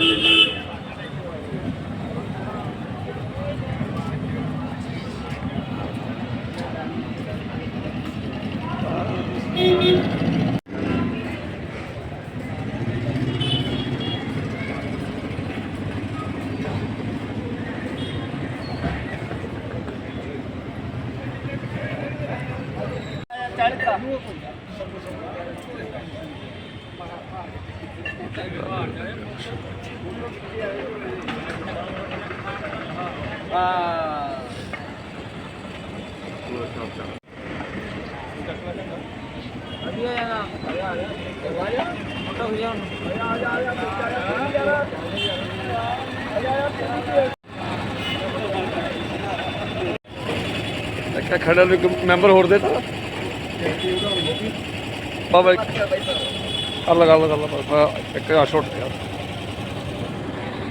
ਇੱਕ ਖੜਾ ਨੂੰ ਇੱਕ ਮੈਂਬਰ ਹੋਰ ਦੇ ਤਾ? ਬਾਬਾ ਆ ਲਗਾ ਲਗਾ ਲਗਾ ਇੱਕ ਆ ਛੋਟ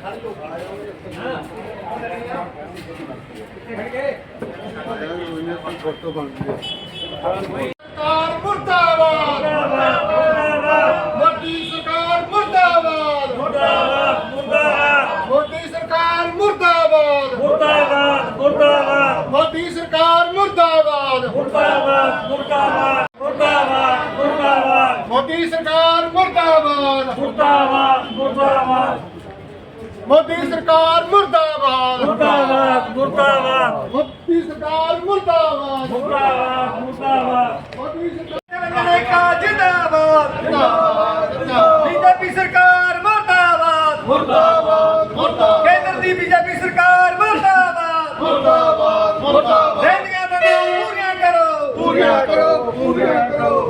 ਸਰਕਾਰ ਮੁਰਦਾਬਾਦ। ਮੋਦੀ ਸਰਕਾਰ ਮੁਰਦਾਬਾਦ। ਮੋਦੀ ਸਰਕਾਰ ਮੁਰਦਾਬਾਦ। ਮੁਰਦਾਬਾਦ ਮੁਰਦਾਬਾਦ। ਮੋਦੀ ਸਰਕਾਰ ਮੁਰਦਾਬਾਦ। ਮੁਰਦਾਬਾਦ ਮੁਰਦਾਬਾਦ ਮੁਰਦਾਬਾਦ ਮੁਰਦਾਬਾਦ। ਮੋਦੀ ਸਰਕਾਰ ਮੁਰਦਾਬਾਦ। ਮੁਰਦਾਬਾਦ ਮੁਰਦਾਬਾਦ। ਮੋਦੀ ਸਰਕਾਰ ਮੁਰਦਾਬਾਦ। ਮੁਰਦਾਬਾਦ ਮੁਰਦਾਬਾਦ। ਮੋਦੀ ਸਰਕਾਰ ਮੁਰਦਾਬਾਦ। ਮੁਰਦਾਬਾਦ ਮੁਰਦਾਬਾਦ। ਮੋਦੀ ਸਰਕਾਰ ਅਮਰੀਕਾ ਜਿੰਦਾਬਾਦ। ਬੀਜੇਪੀ ਸਰਕਾਰ ਮੁਰਦਾਬਾਦ। ਮੁਰਦਾਬਾਦ। ਮੁਰਦਾਬਾਦ। ਕੇਂਦਰ ਦੀ ਬੀਜੇਪੀ ਸਰਕਾਰ ਮੁਰਦਾਬਾਦ। ਮੁਰਦਾਬਾਦ। ਮੁਰਦਾਬਾਦ। ਰਹਿੰਦੀਆਂ ਮੰਗਾਂ ਪੂਰੀਆਂ ਕਰੋ। ਪੂਰੀਆਂ ਕਰੋ ਪੂਰੀਆਂ ਕਰੋ।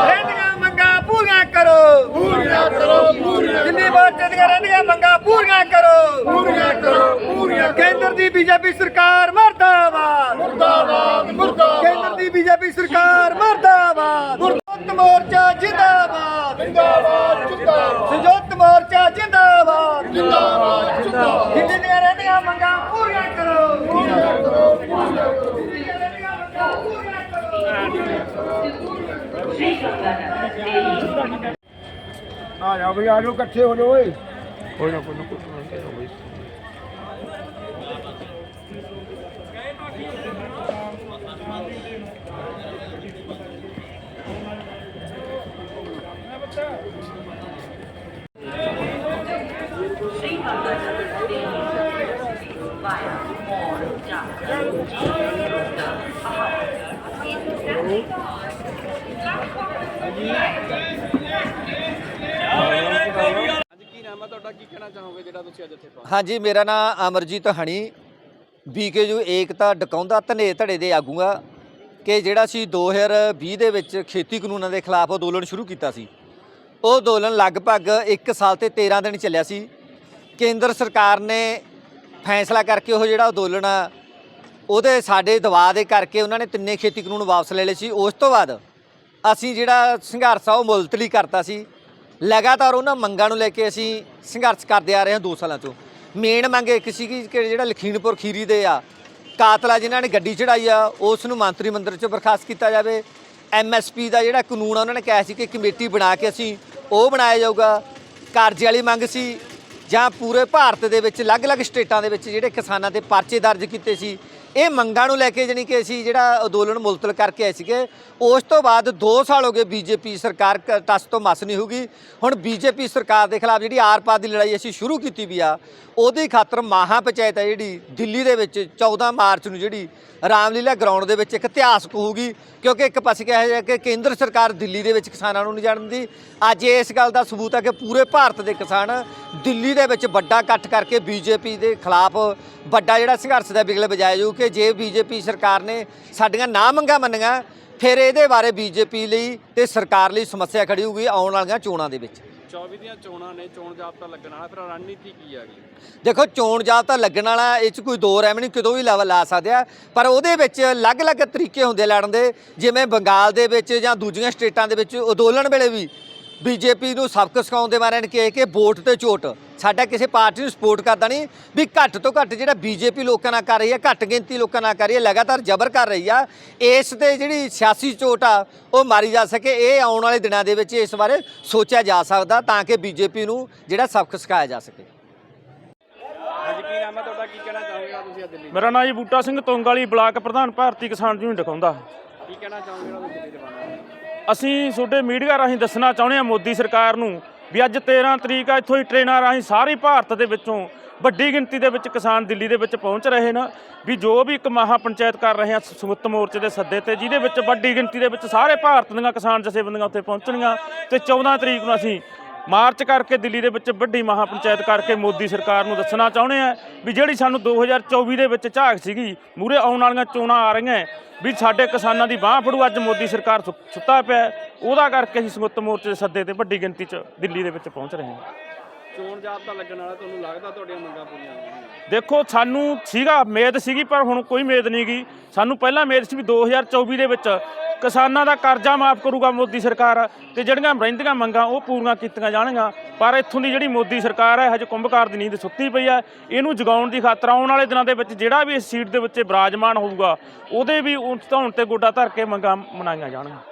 ਰਹਿੰਦੀਆਂ ਮੰਗਾਂ ਪੂਰੀਆਂ ਕਰੋ ਪੂਰੀਆਂ ਕਰੋ ਪੂਰੀਆਂ ਜਿੰਨੀ ਵਾਰ ਚੱਲੀਆਂ ਰਹਿੰਦੀਆਂ ਮੰਗਾਂ ਪੂਰੀਆਂ ਕਰੋ ਪੂਰੀਆਂ ਕਰੋ ਪੂਰੀਆਂ ਕੇਂਦਰ ਦੀ ਬੀਜੇਪੀ ਸਰਕਾਰ ਮਰਦਾਬਾਦ ਮੁਰਦਾਬਾਦ ਮੁਰਦਾਬਾਦ ਕੇਂਦਰ ਦੀ ਬੀਜੇਪੀ ਸਰਕਾਰ ਮਰਦਾਬਾਦ ਸੰਯੁਕਤ ਮੋਰਚਾ ਜਿੰਦਾਬਾਦ ਜਿੰਦਾਬਾਦ ਜਿੰਦਾਬਾਦ ਸੰਯੁਕਤ ਮੋਰਚਾ ਜਿੰਦਾਬਾਦ ਜਿੰਦਾਬਾਦ ਜਿੰਦਾਬਾਦ ਜਿੰਨੀ ਦੀਆਂ ਰਹਿੰਦੀਆਂ ਮੰਗਾਂ ਪੂਰੀਆਂ ਕਰੋ ਪੂਰੀਆਂ ਕਰੋ ਪੂਰੀਆਂ ਕਰੋ ਜਿੰਨੀਆਂ ਰਹਿੰਦੀਆਂ ਮੰਗਾਂ ਪੂਰੀਆਂ ਕਰੋ ਆ ਜਾ ਬਈ ਆ ਜਾਓ ਇਕੱਠੇ ਹੋ ਜਾਓ ਓਏ। ਕੋਈ ਨਾ ਕੋਈ ਨਾ ਕੋਈ ਨਾ ਕੋਈ ਨਾ ਬਈ। ਹਾਂਜੀ, ਮੇਰਾ ਨਾਮ ਅਮਰਜੀਤ ਹਣੀ। ਬੀਕੇਯੂ ਏਕਤਾ ਡਕਾਉਂਦਾ ਧਨੇ ਧੜੇ ਦੇ ਆਗੂਆਂ ਕਿ ਜਿਹੜਾ ਸੀ 2020 ਦੇ ਵਿੱਚ ਖੇਤੀ ਕਾਨੂੰਨਾਂ ਦੇ ਖਿਲਾਫ ਅੰਦੋਲਨ ਸ਼ੁਰੂ ਕੀਤਾ ਸੀ। ਉਹ ਅੰਦੋਲਨ ਲਗਭਗ 1 ਸਾਲ ਤੇ 13 ਦਿਨ ਚੱਲਿਆ ਸੀ। ਕੇਂਦਰ ਸਰਕਾਰ ਨੇ ਫੈਸਲਾ ਕਰਕੇ ਉਹ ਜਿਹੜਾ ਅੰਦੋਲਨ ਆ, ਉਹਦੇ ਸਾਡੇ ਦਬਾਅ ਦੇ ਕਰਕੇ ਉਹਨਾਂ ਨੇ ਤਿੰਨੇ ਖੇਤੀ ਕਾਨੂੰਨ ਵਾਪਸ ਲੈ ਲਏ ਸੀ। ਉਸ ਤੋਂ ਬਾਅਦ ਅਸੀਂ ਜਿਹੜਾ ਸੰਘਰਸ਼ ਆ, ਉਹ ਮੁਲਤਵੀ ਕਰਤਾ ਸੀ। ਲਗਾਤਾਰ ਉਹਨਾਂ ਮੰਗਾਂ ਨੂੰ ਲੈ ਕੇ ਅਸੀਂ ਸੰਘਰਸ਼ ਕਰਦੇ ਆ ਰਹੇ ਹਾਂ 2 ਸਾਲਾਂ ਤੋਂ। ਮੇਨ ਮੰਗ ਇੱਕ ਸੀਗੀ ਕਿ ਜਿਹੜਾ ਲਖੀਮਪੁਰ ਖੀਰੀ ਦੇ ਆ, ਕਾਤਲਾ ਜਿਨ੍ਹਾਂ ਨੇ ਗੱਡੀ ਚੜਾਈ ਆ, ਉਸ ਨੂੰ ਮੰਤਰੀ ਮੰਡਲ ਚੋਂ ਬਰਖਾਸਤ ਕੀਤਾ ਜਾਵੇ। ਐਮਐਸਪੀ ਦਾ ਜਿਹੜਾ ਕਾਨੂੰਨ ਆ, ਉਹਨਾਂ ਨੇ ਕਿਹਾ ਸੀ ਕਿ ਕਮੇਟੀ ਬਣਾ ਕੇ ਅਸੀਂ ਉਹ ਬਣਾਇਆ ਜਾਊਗਾ। ਕਾਰਜ ਵਾਲੀ ਮੰਗ ਸੀ ਜਾਂ ਪੂਰੇ ਭਾਰਤ ਦੇ ਵਿੱਚ, ਅਲੱਗ-ਅਲੱਗ ਸਟੇਟਾਂ ਦੇ ਵਿੱਚ ਜਿਹੜੇ ਕਿਸਾਨਾਂ ਦੇ ਪਰਚੇ ਦਰਜ ਕੀਤੇ ਸੀ ਇਹ ਮੰਗਾਂ ਨੂੰ ਲੈ ਕੇ ਜਾਣੀ ਕਿ ਅਸੀਂ ਜਿਹੜਾ ਅੰਦੋਲਨ ਮੁਲਤਵ ਕਰਕੇ ਆਏ ਸੀਗੇ, ਉਸ ਤੋਂ ਬਾਅਦ 2 ਸਾਲ ਹੋ ਗਏ ਬੀਜੇਪੀ ਸਰਕਾਰ ਕ- ਟਸ ਤੋਂ ਮਸ ਨਹੀਂ ਹੋਗੀ ਹੁਣ ਬੀਜੇਪੀ ਸਰਕਾਰ ਦੇ ਖਿਲਾਫ ਜਿਹੜੀ ਆਰ-ਪਾਰ ਦੀ ਲੜਾਈ ਅਸੀਂ ਸ਼ੁਰੂ ਕੀਤੀ ਵੀ ਆ, ਉਹਦੀ ਖਾਤਰ ਮਹਾ ਪੰਚਾਇਤ ਹੈ ਜਿਹੜੀ ਦਿੱਲੀ ਦੇ ਵਿੱਚ 14 ਮਾਰਚ ਨੂੰ ਜਿਹੜੀ ਰਾਮਲੀਲਾ ਗਰਾਊਂਡ ਦੇ ਵਿੱਚ ਇੱਕ ਇਤਿਹਾਸਕ ਹੋਊਗੀ, ਕਿਉਂਕਿ ਇੱਕ ਪਾਸੇ ਕਿਹਾ ਜਾ ਕਿ ਕੇਂਦਰ ਸਰਕਾਰ ਦਿੱਲੀ ਦੇ ਵਿੱਚ ਕਿਸਾਨਾਂ ਨੂੰ ਨਹੀਂ ਜਾਣ ਦਿੰਦੀ ਅੱਜ ਇਸ ਗੱਲ ਦਾ ਸਬੂਤ ਹੈ ਕਿ ਪੂਰੇ ਭਾਰਤ ਦੇ ਕਿਸਾਨ ਦਿੱਲੀ ਦੇ ਵਿੱਚ ਵੱਡਾ ਇਕੱਠ ਕਰਕੇ ਬੀਜੇਪੀ ਦੇ ਖਿਲਾਫ ਵੱਡਾ ਜਿਹੜਾ ਸੰਘਰਸ਼ ਦਾ ਬਿਗਲ ਵਜਾਇਆ ਜਾਊ ਕਿ ਜੇ ਬੀਜੇਪੀ ਸਰਕਾਰ ਨੇ ਸਾਡੀਆਂ ਨਾ ਮੰਗਾਂ ਮੰਨੀਆਂ ਫਿਰ ਇਹਦੇ ਬਾਰੇ ਬੀਜੇਪੀ ਲਈ ਤੇ ਸਰਕਾਰ ਲਈ ਸਮੱਸਿਆ ਖੜੀ ਹੋਊਗੀ ਆਉਣ ਵਾਲੀਆਂ ਚੋਣਾਂ ਦੇ ਵਿੱਚ। 24 ਦੀਆਂ ਚੋਣਾਂ ਨੇ ਚੋਣ ਜਾਬਤਾ ਲੱਗਣ ਵਾਲਾ ਫਿਰ ਰਣਨੀਤੀ ਕੀ ਆ ਗਈ ਦੇਖੋ ਚੋਣ ਜਾਬਤਾ ਲੱਗਣ ਵਾਲਾ ਇਹ ਚ ਕੋਈ ਦੋ ਰਹਿਮ ਨਹੀਂ ਕਿਤੋਂ ਵੀ ਲੈਵਲ ਲਾ ਸਕਦੇ ਆ ਪਰ ਉਹਦੇ ਵਿੱਚ ਅਲੱਗ-ਅਲੱਗ ਤਰੀਕੇ ਹੁੰਦੇ ਲੜਨ ਦੇ ਜਿਵੇਂ ਬੰਗਾਲ ਦੇ ਵਿੱਚ ਜਾਂ ਦੂਜੀਆਂ ਸਟੇਟਾਂ ਦੇ ਵਿੱਚ ਅੰਦੋਲਨ ਵੇਲੇ ਵੀ ਬੀਜੇਪੀ ਨੂੰ ਸਬਕ ਸਿਖਾਉਣ ਦੇ ਮਾਰੇ ਨੇ ਕਿਹਾ ਕਿ ਵੋਟ ਤੇ ਚੋਟ ਸਾਡਾ ਕਿਸੇ ਪਾਰਟੀ ਨੂੰ ਸਪੋਰਟ ਕਰਦਾ ਨਹੀਂ ਵੀ ਘੱਟ ਤੋਂ ਘੱਟ ਜਿਹੜਾ ਬੀਜੇਪੀ ਲੋਕਾਂ ਨਾਲ ਕਰ ਰਹੀ ਹੈ ਘੱਟ ਗਿਣਤੀ ਲੋਕਾਂ ਨਾਲ ਕਰ ਰਹੀ ਹੈ ਲਗਾਤਾਰ ਜ਼ਬਰ ਕਰ ਰਹੀ ਆ। ਇਸ ਤੇ ਜਿਹੜੀ ਸਿਆਸੀ ਚੋਟ ਆ ਉਹ ਮਾਰੀ ਜਾ ਸਕੇ। ਇਹ ਆਉਣ ਵਾਲੇ ਦਿਨਾਂ ਦੇ ਵਿੱਚ ਇਸ ਬਾਰੇ ਸੋਚਿਆ ਜਾ ਸਕਦਾ ਤਾਂ ਕਿ ਬੀਜੇਪੀ ਨੂੰ ਜਿਹੜਾ ਸਬਕ ਸਿਖਾਇਆ ਜਾ ਸਕੇ। ਅੱਜ ਕੀ ਨਾਮ ਹੈ ਤੁਹਾਡਾ? ਕੀ ਕਹਿਣਾ ਚਾਹੋਗੇ ਜਿਹੜਾ ਤੁਸੀਂ ਅੱਜ ਦਿੱਲੀ? ਮੇਰਾ ਨਾਂ ਜੀ ਬੂਟਾ ਸਿੰਘ ਤੁੰਗ ਵਾਲੀ ਬਲਾਕ ਪ੍ਰਧਾਨ ਭਾਰਤੀ ਕਿਸਾਨ ਯੂਨੀਅਨ ਡਕਾਉਂਦਾ ਕੀ ਕਹਿਣਾ ਚਾਹੋਗੇ ਜਿਹੜਾ ਤੁਸੀਂ ਦਿੱਲੀ? ਅਸੀਂ ਤੁਹਾਡੇ ਮੀਡੀਆ ਰਾਹੀਂ ਦੱਸਣਾ ਚਾਹੁੰਦੇ ਹਾਂ ਮੋਦੀ ਸਰਕਾਰ ਨੂੰ ਵੀ ਅੱਜ 13 ਤਰੀਕ ਆ, ਇੱਥੋਂ ਹੀ ਟ੍ਰੇਨਾਂ ਰਾਹੀਂ ਸਾਰੇ ਭਾਰਤ ਦੇ ਵਿੱਚੋਂ ਵੱਡੀ ਗਿਣਤੀ ਦੇ ਵਿੱਚ ਕਿਸਾਨ ਦਿੱਲੀ ਦੇ ਵਿੱਚ ਪਹੁੰਚ ਰਹੇ ਨੇ ਵੀ ਜੋ ਵੀ ਇੱਕ ਮਹਾ ਪੰਚਾਇਤ ਕਰ ਰਹੇ ਆ ਸੰਯੁਕਤ ਮੋਰਚੇ ਦੇ ਸੱਦੇ ਤੇ, ਜਿਹਦੇ ਵਿੱਚ ਵੱਡੀ ਗਿਣਤੀ ਦੇ ਵਿੱਚ ਸਾਰੇ ਭਾਰਤ ਦੀਆਂ ਕਿਸਾਨ ਜਥੇਬੰਦੀਆਂ ਉੱਥੇ ਪਹੁੰਚਣਗੀਆਂ ਤੇ 14 ਤਰੀਕ ਨੂੰ ਅਸੀਂ ਮਾਰਚ ਕਰਕੇ ਦਿੱਲੀ ਦੇ ਵਿੱਚ ਵੱਡੀ ਮਹਾ ਪੰਚਾਇਤ ਕਰਕੇ ਮੋਦੀ ਸਰਕਾਰ ਨੂੰ ਦੱਸਣਾ ਚਾਹੁੰਦੇ ਆ ਵੀ ਜਿਹੜੀ ਸਾਨੂੰ 2024 ਦੇ ਵਿੱਚ ਝਾਕ ਸੀਗੀ ਮੂਰੇ ਆਉਣ ਵਾਲੀਆਂ ਚੋਣਾਂ ਆ ਰਹੀਆਂ ਵੀ ਸਾਡੇ ਕਿਸਾਨਾਂ ਦੀ ਬਾਹ ਫੜੂ, ਅੱਜ ਮੋਦੀ ਸਰਕਾਰ ਸੁ- ਸੁੱਤਾ ਪਿਆ ਉਹਦਾ ਕਰਕੇ ਅਸੀਂ ਸੰਯੁਕਤ ਮੋਰਚੇ ਦੇ ਸੱਦੇ ਤੇ ਵੱਡੀ ਗਿਣਤੀ 'ਚ ਦਿੱਲੀ ਦੇ ਵਿੱਚ ਪਹੁੰਚ ਰਹੇ ਹਾਂ। ਚੋਣ ਜਾਬਤਾ ਲੱਗਣ ਵਾਲਾ ਤੁਹਾਨੂੰ ਲੱਗਦਾ ਤੁਹਾਡੀਆਂ ਮੰਗਾਂ ਪੂਰੀਆਂ ਹੋਣਗੀਆਂ? ਦੇਖੋ, ਸਾਨੂੰ ਸੀਗਾ, ਮੇਦ ਸੀਗੀ, ਪਰ ਹੁਣ ਕੋਈ ਮੇਦ ਨਹੀਂ ਗਈ ਸਾਨੂੰ ਪਹਿਲਾਂ ਮੇਦ ਸੀ ਵੀ 2024 ਦੇ ਵਿੱਚ ਕਿਸਾਨਾਂ ਦਾ ਕਰਜ਼ਾ ਮਾਫ ਕਰੂਗਾ ਮੋਦੀ ਸਰਕਾਰ ਤੇ ਜਿਹੜੀਆਂ ਰਹਿੰਦੀਆਂ ਮੰਗਾਂ ਉਹ ਪੂਰੀਆਂ ਕੀਤੀਆਂ ਜਾਣਗੀਆਂ। ਪਰ ਇੱਥੋਂ ਦੀ ਜਿਹੜੀ ਮੋਦੀ ਸਰਕਾਰ ਹੈ, ਹਜੇ ਕੁੰਭਕਾਰ ਦੀ ਨੀਂਦ ਸੁੱਤੀ ਪਈ ਹੈ। ਇਹਨੂੰ ਜਗਾਉਣ ਦੀ ਖਾਤਰ ਆਉਣ ਵਾਲੇ ਦਿਨਾਂ ਦੇ ਵਿੱਚ ਜਿਹੜਾ ਵੀ ਇਸ ਸੀਟ ਦੇ ਵਿੱਚ ਬਿਰਾਜਮਾਨ ਹੋਊਗਾ, ਉਹਦੇ ਵੀ ਉਸ ਧੌਣ ਤੇ ਗੋਡਾ ਧਰ ਕੇ ਮੰਗਾਂ ਮਨਾਈਆਂ ਜਾਣਗੀਆਂ।